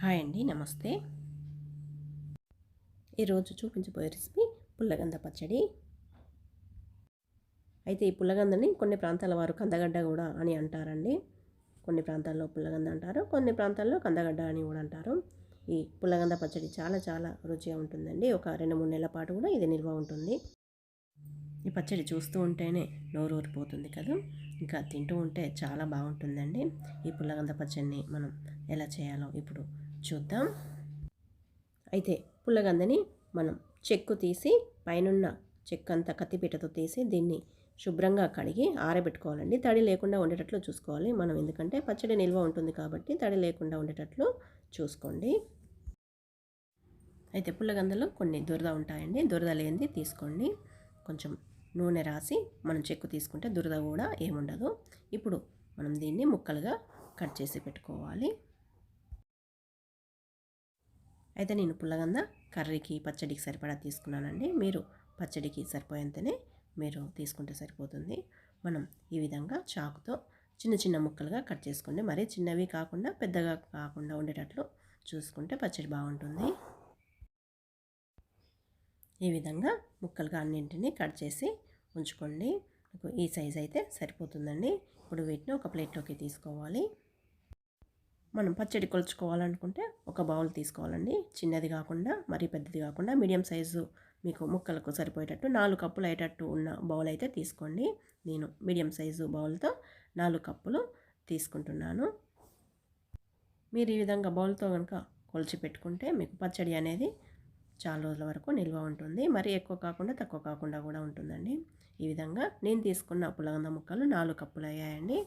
Hi అండి నమస్తే. ఈరోజు చూపించబోయే రెసిపీ పుల్లగంద పచ్చడి. అయితే ఈ పుల్లగందని కొన్ని ప్రాంతాల వారు కందగడ్డ కూడా అని అంటారండి. కొన్ని ప్రాంతాల్లో పుల్లగంద అంటారు కొన్ని ప్రాంతాల్లో కందగడ్డ అని కూడా అంటారు. ఈ పుల్లగంద పచ్చడి చాలా చాలా రుచిగా ఉంటుందండి. ఒక రెండు మూడు నెలల పాటు కూడా ఇది నిల్వ ఉంటుంది. ఈ పచ్చడి చూస్తూ ఉంటేనే నోరు ఊరిపోతుంది కదా. ఇంకా తింటూ ఉంటే చాలా బాగుంటుందండి. ఈ పుల్లగంద పచ్చడిని మనం ఎలా చేయాలో ఇప్పుడు చూద్దాం. అయితే పుల్లగందని మనం చెక్కు తీసి పైనున్న చెక్కు అంతా కత్తిపీటతో తీసి దీన్ని శుభ్రంగా కడిగి ఆరబెట్టుకోవాలండి. తడి లేకుండా ఉండేటట్లు చూసుకోవాలి. మనం ఎందుకంటే పచ్చడి నిల్వ ఉంటుంది కాబట్టి తడి లేకుండా ఉండేటట్లు చూసుకోండి. అయితే పుల్లగందలో కొన్ని దురద ఉంటాయండి. దురద లేనిది తీసుకోండి. కొంచెం నూనె రాసి మనం చెక్కు తీసుకుంటే దురద కూడా ఏముండదు. ఇప్పుడు మనం దీన్ని ముక్కలుగా కట్ చేసి పెట్టుకోవాలి. అయితే నేను పుల్లగంద కర్రీకి పచ్చడికి సరిపడా తీసుకున్నానండి. మీరు పచ్చడికి సరిపోయేంతనే మీరు తీసుకుంటే సరిపోతుంది. మనం ఈ విధంగా చాకుతో చిన్న చిన్న ముక్కలుగా కట్ చేసుకోండి మరీ చిన్నవి కాకుండా పెద్దగా కాకుండా ఉండేటట్లు చూసుకుంటే పచ్చడి బాగుంటుంది. ఈ విధంగా ముక్కలుగా అన్నింటినీ కట్ చేసి ఉంచుకోండి. ఈ సైజ్ అయితే సరిపోతుందండి. ఇప్పుడు వీటిని ఒక ప్లేట్లోకి తీసుకోవాలి. మనం పచ్చడి కొలుచుకోవాలనుకుంటే ఒక బౌల్ తీసుకోవాలండి. చిన్నది కాకుండా మరీ పెద్దది కాకుండా మీడియం సైజు మీకు ముక్కలకు సరిపోయేటట్టు నాలుగు కప్పులు అయ్యేటట్టు ఉన్న బౌల్ అయితే తీసుకోండి. నేను మీడియం సైజు బౌల్తో నాలుగు కప్పులు తీసుకుంటున్నాను. మీరు ఈ విధంగా బౌల్తో కనుక కొలిచి పెట్టుకుంటే మీకు పచ్చడి అనేది చాలా రోజుల వరకు నిల్వ ఉంటుంది. మరి ఎక్కువ కాకుండా తక్కువ కాకుండా కూడా ఉంటుందండి. ఈ విధంగా నేను తీసుకున్న పులగంద ముక్కలు నాలుగు కప్పులు అయ్యాయండి.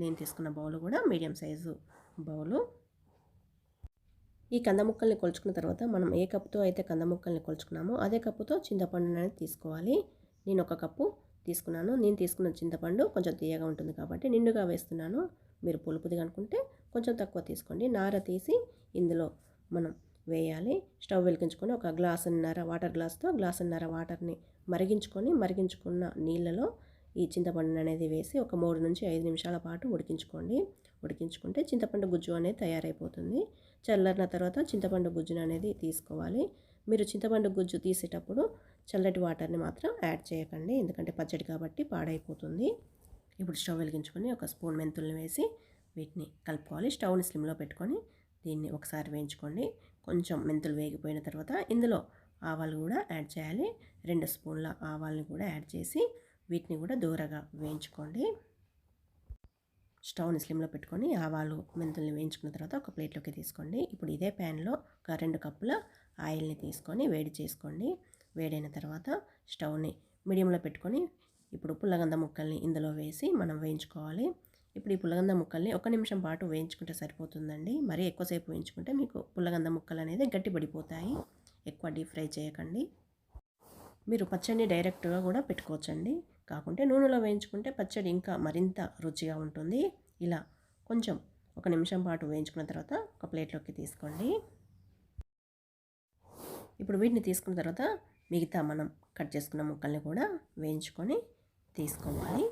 నేను తీసుకున్న బౌల్ కూడా మీడియం సైజు బౌలు. ఈ కంద ముక్కల్ని కొలుచుకున్న తర్వాత మనం ఏ కప్పుతో అయితే కంద ముక్కల్ని కొలుచుకున్నామో అదే కప్పుతో చింతపండు అనేది తీసుకోవాలి. నేను ఒక కప్పు తీసుకున్నాను. నేను తీసుకున్న చింతపండు కొంచెం తీయగా ఉంటుంది కాబట్టి నిండుగా వేస్తున్నాను. మీరు పులుపుది అనుకుంటే కొంచెం తక్కువ తీసుకోండి. నార తీసి ఇందులో మనం వేయాలి. స్టవ్ వెలిగించుకొని ఒక గ్లాసున్నర వాటర్ గ్లాస్తో గ్లాసున్నర వాటర్ని మరిగించుకొని మరిగించుకున్న నీళ్ళలో ఈ చింతపండు అనేది వేసి ఒక మూడు నుంచి ఐదు నిమిషాల పాటు ఉడికించుకోండి. ఉడికించుకుంటే చింతపండు గుజ్జు అనేది తయారైపోతుంది. చల్లరిన తర్వాత చింతపండు గుజ్జును అనేది తీసుకోవాలి. మీరు చింతపండు గుజ్జు తీసేటప్పుడు చల్లటి వాటర్ని మాత్రం యాడ్ చేయకండి. ఎందుకంటే పచ్చడి కాబట్టి పాడైపోతుంది. ఇప్పుడు స్టవ్ వెలిగించుకొని ఒక స్పూన్ మెంతుల్ని వేసి వీటిని కలుపుకోవాలి. స్టవ్ని స్లిమ్లో పెట్టుకొని దీన్ని ఒకసారి వేయించుకోండి. కొంచెం మెంతులు వేగిపోయిన తర్వాత ఇందులో ఆవాలు కూడా యాడ్ చేయాలి. రెండు స్పూన్ల ఆవాలని కూడా యాడ్ చేసి వీటిని కూడా దూరగా వేయించుకోండి. స్టవ్ని స్లిమ్లో పెట్టుకొని ఆవాలు మెంతుల్ని వేయించుకున్న తర్వాత ఒక ప్లేట్లోకి తీసుకోండి. ఇప్పుడు ఇదే ప్యాన్లో ఒక రెండు కప్పుల ఆయిల్ని తీసుకొని వేడి చేసుకోండి. వేడైన తర్వాత స్టవ్ని మీడియంలో పెట్టుకొని ఇప్పుడు పుల్లగంద ముక్కల్ని ఇందులో వేసి మనం వేయించుకోవాలి. ఇప్పుడు ఈ పుల్లగంద ముక్కల్ని ఒక నిమిషం పాటు వేయించుకుంటే సరిపోతుందండి. మరీ ఎక్కువసేపు వేయించుకుంటే మీకు పుల్లగంద ముక్కలు అనేది గట్టిపడిపోతాయి. ఎక్కువ డీప్ ఫ్రై చేయకండి. మీరు పచ్చడిని డైరెక్ట్గా కూడా పెట్టుకోవచ్చండి. కాకుంటే నూనెలో వేయించుకుంటే పచ్చడి ఇంకా మరింత రుచిగా ఉంటుంది. ఇలా కొంచెం ఒక నిమిషం పాటు వేయించుకున్న తర్వాత ఒక ప్లేట్లోకి తీసుకోండి. ఇప్పుడు వీటిని తీసుకున్న తర్వాత మిగతా మనం కట్ చేసుకున్న ముక్కల్ని కూడా వేయించుకొని తీసుకోవాలి.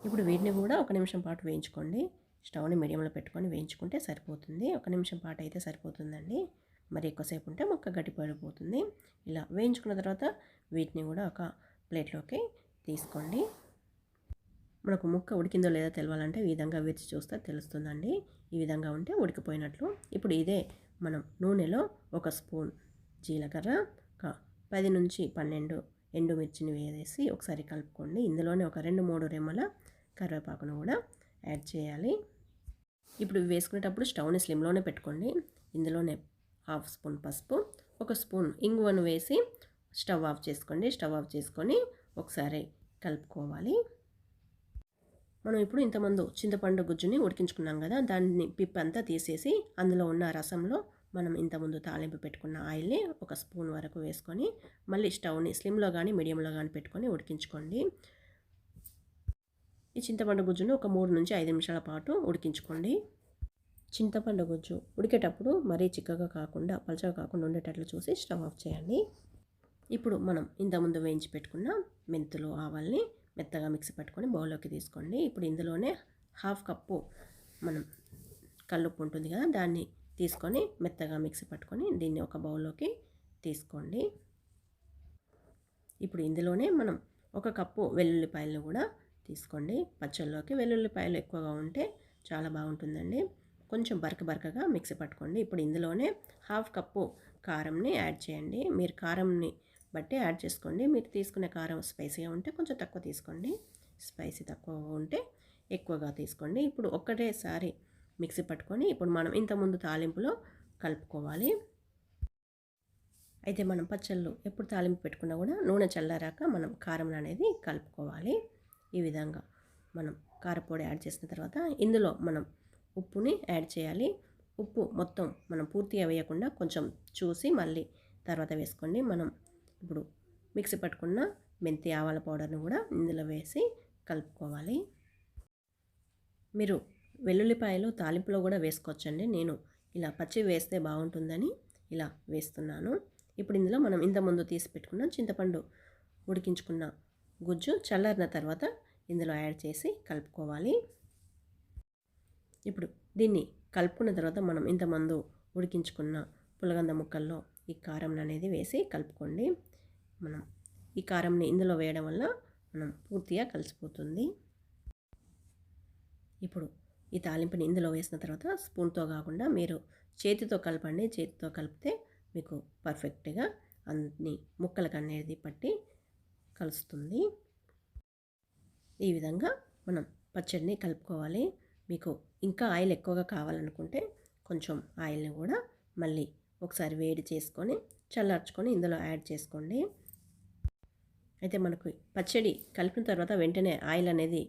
ఇప్పుడు వీటిని కూడా ఒక నిమిషం పాటు వేయించుకోండి. స్టవ్ని మీడియంలో పెట్టుకొని వేయించుకుంటే సరిపోతుంది. ఒక నిమిషం పాటు అయితే సరిపోతుందండి. మరి ఎక్కువసేపు ఉంటే ముక్క గట్టిపడిపోతుంది. ఇలా వేయించుకున్న తర్వాత వీటిని కూడా ఒక ప్లేట్లోకి తీసుకోండి. మనకు ముక్క ఉడికిందో లేదో తెలవాలంటే ఈ విధంగా విరిచి చూస్తే తెలుస్తుందండి. ఈ విధంగా ఉంటే ఉడికిపోయినట్లు. ఇప్పుడు ఇదే మనం నూనెలో ఒక స్పూన్ జీలకర్ర ఒక పది నుంచి పన్నెండు ఎండుమిర్చిని వేసి ఒకసారి కలుపుకోండి. ఇందులోనే ఒక రెండు మూడు రెమ్మల కరివేపాకును కూడా యాడ్ చేయాలి. ఇప్పుడు వేసుకునేటప్పుడు స్టవ్ని స్లిమ్లోనే పెట్టుకోండి. ఇందులోనే హాఫ్ స్పూన్ పసుపు ఒక స్పూన్ ఇంగువను వేసి స్టవ్ ఆఫ్ చేసుకోండి స్టవ్ ఆఫ్ చేసుకొని ఒకసారి కలుపుకోవాలి. మనం ఇప్పుడు ఇంతమందు చింతపండు గుజ్జుని ఉడికించుకున్నాం కదా దాన్ని పిప్ అంతా తీసేసి అందులో ఉన్న రసంలో మనం ఇంతకుముందు తాలింపు పెట్టుకున్న ఆయిల్ని ఒక స్పూన్ వరకు వేసుకొని మళ్ళీ స్టవ్ని స్లిమ్లో కానీ మీడియంలో కానీ పెట్టుకొని ఉడికించుకోండి. ఈ చింతపండు గుజ్జును ఒక మూడు నుంచి ఐదు నిమిషాల పాటు ఉడికించుకోండి. చింతపండు గుజ్జు ఉడికేటప్పుడు మరీ చిక్కగా కాకుండా పలచగా కాకుండా ఉండేటట్లు చూసి స్టవ్ ఆఫ్ చేయండి. ఇప్పుడు మనం ఇంతకుముందు వేయించి పెట్టుకున్న మెంతులు ఆవాల్ని మెత్తగా మిక్సీ పట్టుకొని బౌల్లోకి తీసుకోండి. ఇప్పుడు ఇందులోనే హాఫ్ కప్పు మనం కల్లుప్పు ఉంటుంది కదా దాన్ని తీసుకొని మెత్తగా మిక్సీ పట్టుకొని దీన్ని ఒక బౌల్లోకి తీసుకోండి. ఇప్పుడు ఇందులోనే మనం ఒక కప్పు వెల్లుల్లిపాయలను కూడా తీసుకోండి. పచ్చళ్ళలోకి వెల్లుల్లిపాయలు ఎక్కువగా ఉంటే చాలా బాగుంటుందండి. కొంచెం బరక బరకగా మిక్సీ పట్టుకోండి. ఇప్పుడు ఇందులోనే హాఫ్ కప్పు కారంని యాడ్ చేయండి. మీరు కారంని బట్టి యాడ్ చేసుకోండి. మీరు తీసుకునే కారం స్పైసీగా ఉంటే కొంచెం తక్కువ తీసుకోండి. స్పైసీ తక్కువ ఉంటే ఎక్కువగా తీసుకోండి. ఇప్పుడు ఒక్కటేసారి మిక్సీ పట్టుకొని ఇప్పుడు మనం ఇంతకుముందు తాలింపులో కలుపుకోవాలి. అయితే మనం పచ్చళ్ళు ఎప్పుడు తాలింపు పెట్టుకున్నా కూడా నూనె చల్లారాక మనం కారం అనేది కలుపుకోవాలి. ఈ విధంగా మనం కారపొడి యాడ్ చేసిన తర్వాత ఇందులో మనం ఉప్పుని యాడ్ చేయాలి. ఉప్పు మొత్తం మనం పూర్తిగా వేయకుండా కొంచెం చూసి మళ్ళీ తర్వాత వేసుకోండి. మనం ఇప్పుడు మిక్సీ పట్టుకున్న మెంతి ఆవాల పౌడర్ని కూడా ఇందులో వేసి కలుపుకోవాలి. మీరు వెల్లుల్లిపాయలు తాలింపులో కూడా వేసుకోవచ్చండి. నేను ఇలా పచ్చి వేస్తే బాగుంటుందని ఇలా వేస్తున్నాను. ఇప్పుడు ఇందులో మనం ఇంతకుముందు తీసి పెట్టుకున్న చింతపండు ఉడికించుకున్న గుజ్జు చల్లారిన తర్వాత ఇందులో యాడ్ చేసి కలుపుకోవాలి. ఇప్పుడు దీన్ని కలుపుకున్న తర్వాత మనం ఇంతమందు ఉడికించుకున్న పులగంద ముక్కల్లో ఈ కారం అనేది వేసి కలుపుకోండి. మనం ఈ కారంని ఇందులో వేయడం వల్ల మనం పూర్తిగా కలిసిపోతుంది. ఇప్పుడు ఈ తాలింపుని ఇందులో వేసిన తర్వాత స్పూన్తో కాకుండా మీరు చేతితో కలపండి. చేతితో కలిపితే మీకు పర్ఫెక్ట్గా అన్ని ముక్కలకు అనేది పట్టి కలుస్తుంది. ఈ విధంగా మనం పచ్చడిని కలుపుకోవాలి. మీకు ఇంకా ఆయిల్ ఎక్కువగా కావాలనుకుంటే కొంచెం ఆయిల్ని కూడా మళ్ళీ ఒకసారి వేడి చేసుకొని చల్లార్చుకొని ఇందులో యాడ్ చేసుకోండి. అయితే మనకు పచ్చడి కలిపిన తర్వాత వెంటనే ఆయిల్ అనేది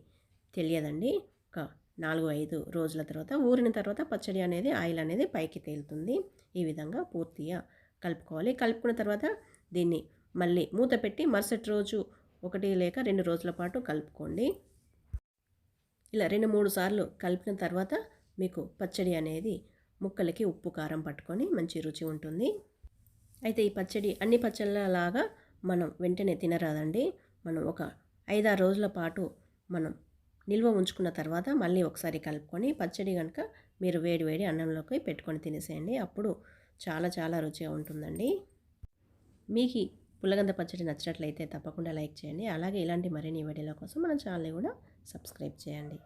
తెలియదండి. ఒక నాలుగు ఐదు రోజుల తర్వాత ఊరిన తర్వాత పచ్చడి అనేది ఆయిల్ అనేది పైకి తేలుతుంది. ఈ విధంగా పూర్తిగా కలుపుకోవాలి. కలుపుకున్న తర్వాత దీన్ని మళ్ళీ మూత పెట్టి మరుసటి రోజు ఒకటి లేక రెండు రోజుల పాటు కలుపుకోండి. ఇలా రెండు మూడు సార్లు కలిపిన తర్వాత మీకు పచ్చడి అనేది ముక్కలకి ఉప్పు కారం పట్టుకొని మంచి రుచి ఉంటుంది. అయితే ఈ పచ్చడి అన్ని పచ్చళ్ళలాగా మనం వెంటనే తినరాదండి. మనం ఒక ఐదారు రోజుల పాటు మనం నిల్వ ఉంచుకున్న తర్వాత మళ్ళీ ఒకసారి కలుపుకొని పచ్చడి కనుక మీరు వేడి వేడి అన్నంలోకి పెట్టుకొని తినేసేయండి. అప్పుడు చాలా చాలా రుచిగా ఉంటుందండి. మీకు పుల్లగంద పచ్చడి నచ్చినట్లయితే తప్పకుండా లైక్ చేయండి. అలాగే ఇలాంటి మరిన్ని వీడియోల కోసం మన ఛానల్ని కూడా సబ్స్క్రైబ్ చేయండి.